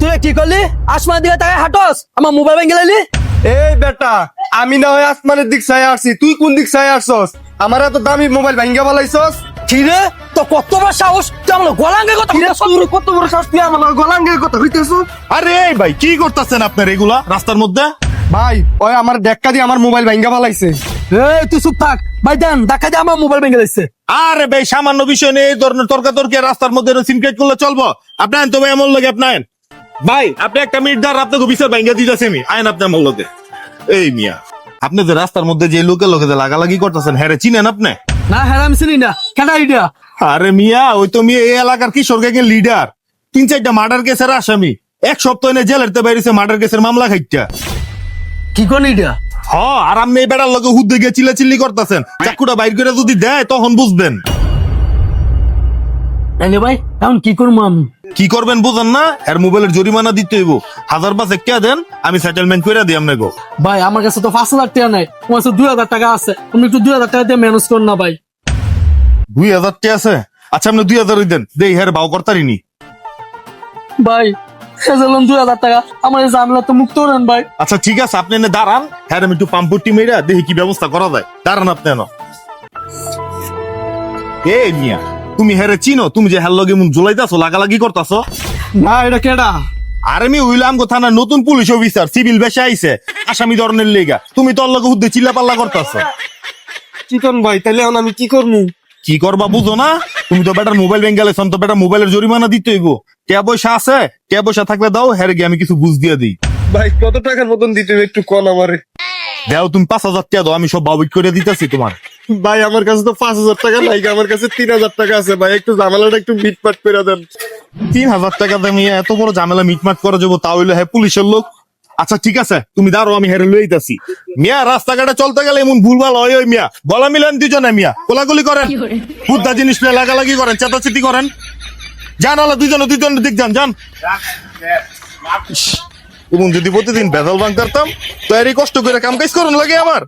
তুই কি করলি? আসমান দিকে তাকে হাঁটস? আমার মোবাইল ভেঙে লাইলি এই বেটা আমি না হয় আসমানের দিক চাই আসছি। তুই কোন দিক চাই আসছস? আমার এত দামি মোবাইল ভাঙ্গা বলাইছস কি রে? তো কত বড় সাহস? তুই আমার গোলাঙ্গে কথা কিরে তোর কত বড় শাস্তি তুই আমার গলাঙ্গের কথা হইতেছ আরে এই ভাই কি করতেছেন আপনার এগুলা রাস্তার মধ্যে? ভাই ওই আমার ডেক্কা দিয়ে আমার মোবাইল ভাঙ্গা বলাইছে এই তুই চুপ থাক। ভাই দেন দেখা দিয়ে আমার মোবাইল ভেঙে লাইছে আরে ভাই সামান্য বিষয় নেই এই ধরনের তর্কাতর্কি রাস্তার মধ্যে সিনক্রেট করলে চলবো। আপনার তো ভাই এমন লাগে আপনার ভাই আপনি একটা মিনিট ধর আপনাকে বিচার ভাঙ্গা দিতেছে আমি। আইন আপনি আমার এই মিয়া আপনি যে রাস্তার মধ্যে যে লোকে লোকে যে লাগালাগি করতেছেন হ্যাঁ চিনেন আপনি? না হ্যাঁ আমি চিনি না। কেন আইডিয়া আরে মিয়া ওই তো মিয়া এই এলাকার কিশোর গ্যাংয়ের লিডার তিন চারটা মার্ডার কেসের আসামি। এক সপ্তাহ এনে জেলের তে বাইরেছে মার্ডার কেসের মামলা খাইটা। কি কোন আইডিয়া হ আর আপনি এই বেড়ার লগে হুদ্দে গিয়ে চিল্লা চিল্লি করতেছেন চাকুটা বাইর করে যদি দেয় তখন বুঝবেন। এনে ভাই এখন কি করব আমি? কি করবেন বুঝেন না? এর মোবাইলের জরিমানা দিতে হইব। হাজার পাঁচ কে দেন আমি সেটেলমেন্ট করে দিই আপনাকে ভাই আমার কাছে তো পাঁচ হাজার টাকা নাই। তোমার কাছে দুই হাজার টাকা আছে। তুমি একটু দুই হাজার টাকা দিয়ে ম্যানেজ কর না ভাই। দুই হাজার টি আছে? আচ্ছা আপনি দুই হাজার দেন। দেই হ্যাঁ বাউ করতারিনি ভাই দুই হাজার টাকা। আমার তো মুক্ত ভাই। আচ্ছা ঠিক আছে আপনি এনে দাঁড়ান। হ্যাঁ আমি একটু পাম্পুটি মেরা দেখি কি ব্যবস্থা করা যায়। দাঁড়ান আপনি এনো। এই মিয়া তুমি হ্যারে চিনো তুমি যে হ্যার লগে জুলাইতাছো লাগালাগি করতাছো? না এটা কেডা? আর আমি উইলাম গো থানার নতুন পুলিশ অফিসার সিভিল বেশে আইছে আসামি ধরনের লেগা। তুমি তোর লগে হুদ্দে চিল্লা পাল্লা করতাছো। চিকন ভাই তাহলে এখন আমি কি করব কি করবা বুঝো না? তুমি তো বেটার মোবাইল বেঙ্গালে তো বেটার মোবাইলের জরিমানা দিতে হইব। কে পয়সা আছে? কে পয়সা থাকলে দাও হ্যারে গিয়ে আমি কিছু বুঝ দিয়ে দিই। ভাই কত টাকার মতন দিতে হবে একটু কন আমারে? দেও তুমি পাঁচ হাজার টাকা দাও আমি সব বাবুট করে দিতেছি তোমার। ভাই আমার কাছে তো পাঁচ হাজার টাকা নাই আমার কাছে তিন হাজার টাকা আছে। ভাই একটু ঝামেলাটা একটু মিটপাট করে দেন। তিন হাজার টাকা দামি এত বড় ঝামেলা মিটমাট করে যাব তা হইল হ্যাঁ পুলিশের লোক। আচ্ছা ঠিক আছে তুমি দাঁড়ো আমি হেরে লইতাছি মিয়া রাস্তাঘাটে চলতে গেলে এমন ভুলভাল হয় ওই মিয়া। গলা মিলেন দুজনে মিয়া কোলাগুলি করেন। বুদ্ধা জিনিস নিয়ে লাগালাগি করেন চেতাচেতি করেন। যান আল্লাহ, দুইজন দুজনের দিক যান যান। এমন যদি প্রতিদিন বেজাল বাং করতাম তো এরই কষ্ট করে কাম কাজ করুন লাগে আমার।